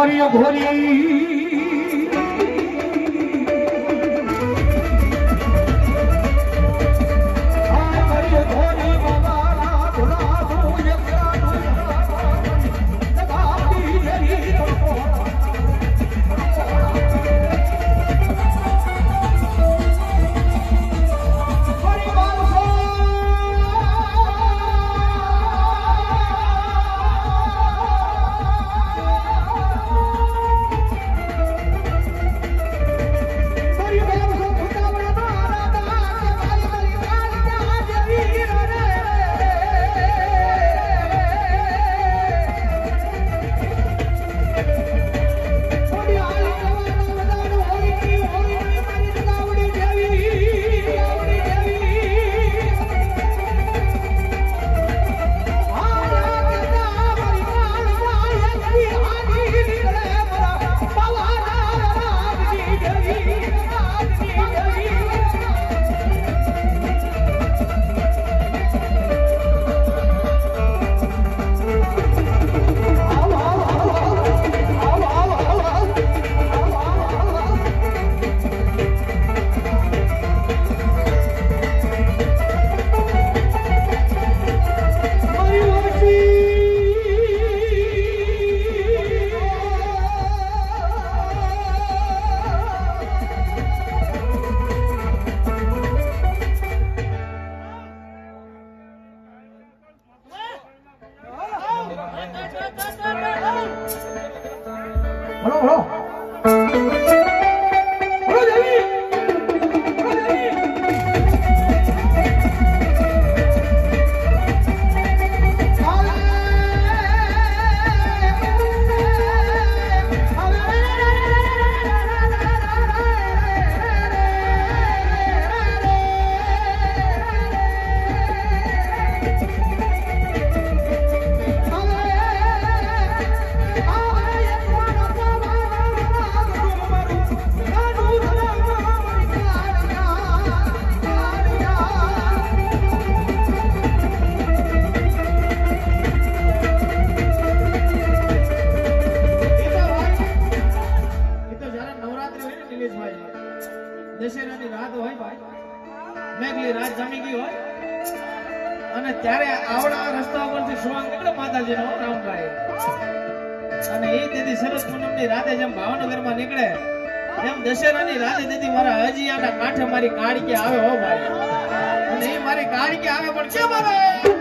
ঘরে ঘরে 哈喽 અને એ દીદી સરસ પૂનમની રાતે જેમ ભાવનગરમાં નીકળે, એમ દશેરા ની રાતે દીદી મારા હજી આના કાંઠે મારી કાળકી આવે હો ભાઈ. અને એ મારી કાળકી આવે પણ કેમ આવે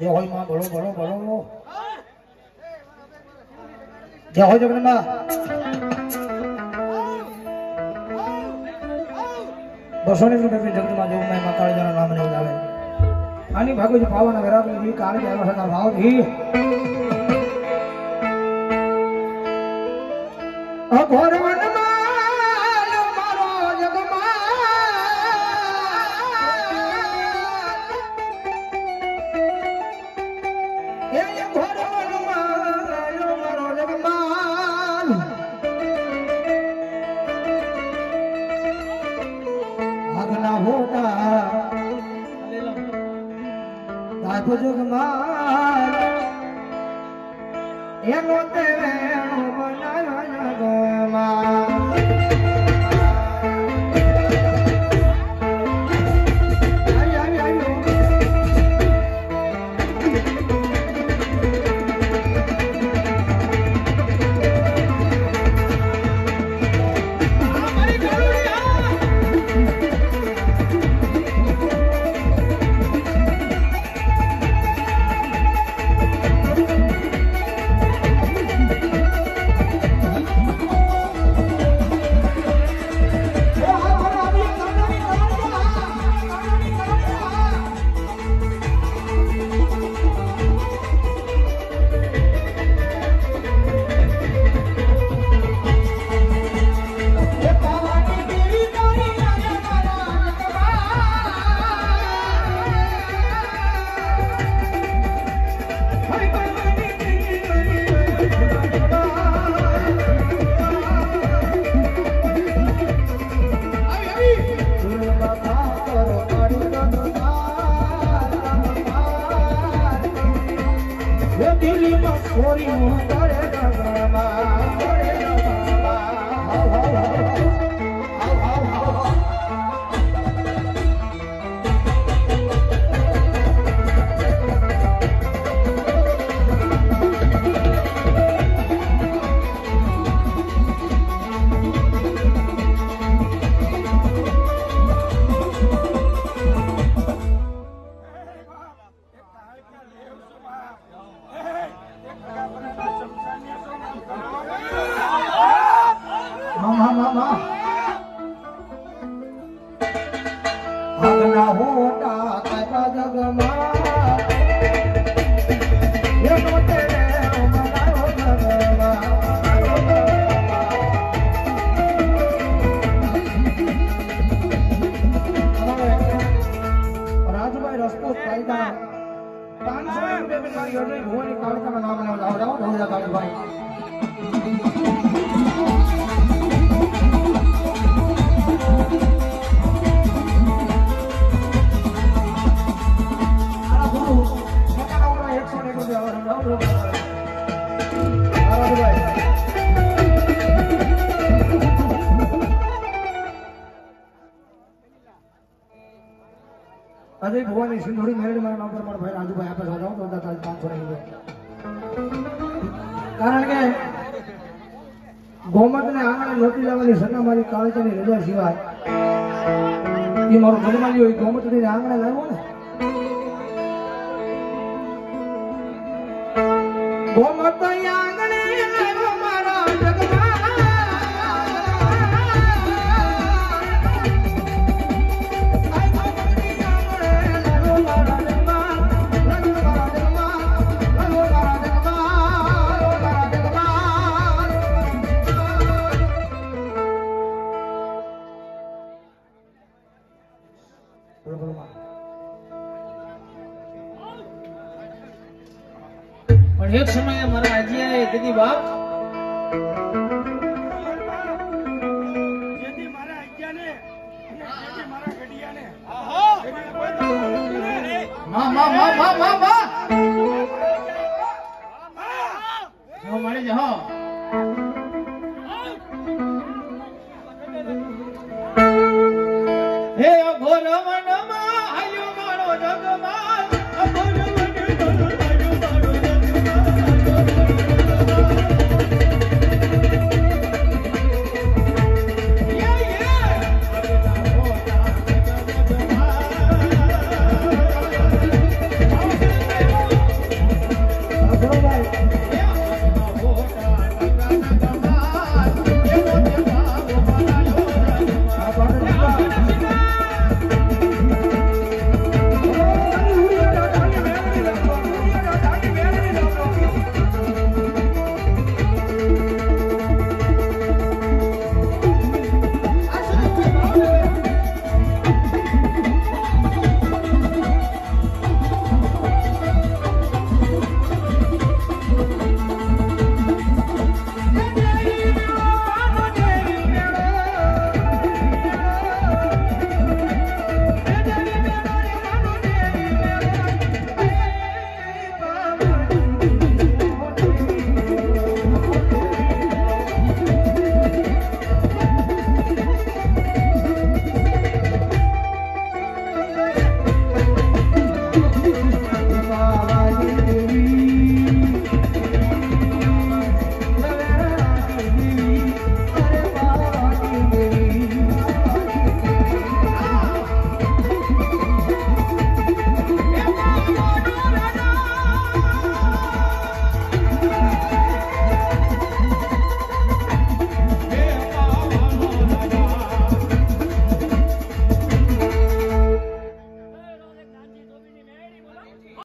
માં માં જે હોયમાં, બોલો બોલો બોલો. જય હોય બસો ની રૂપિયા જગતમાં જેવું મેં માતા જણા નામ નહીં આવે. આની ભાગવત ભાવના વેરાગની જી કાળ કે આવ્યા હતા ભાવ ધી અઘોર Bien, છોરી હું ભવાની મેરેજ મારા નામ પર મારા ભાઈ રાજુભાઈ આપે જાઓ તો બધા તારી પાંચસો નહીં કારણ કે ગોમત ને આંગણે લોટી લાવવાની સન્ના મારી કાળજાની રજા સિવાય એ મારો જન્માલી હોય ગોમત ને આંગણે લાવ્યો ને પણ એક સમયે મારા આજીયાએ દીદી બાપ જેથી મારા આજ્ઞાને અને જેથી મારા ઘડિયાને માં માં માં માં માં માં! જો મળી જા હો અઘોર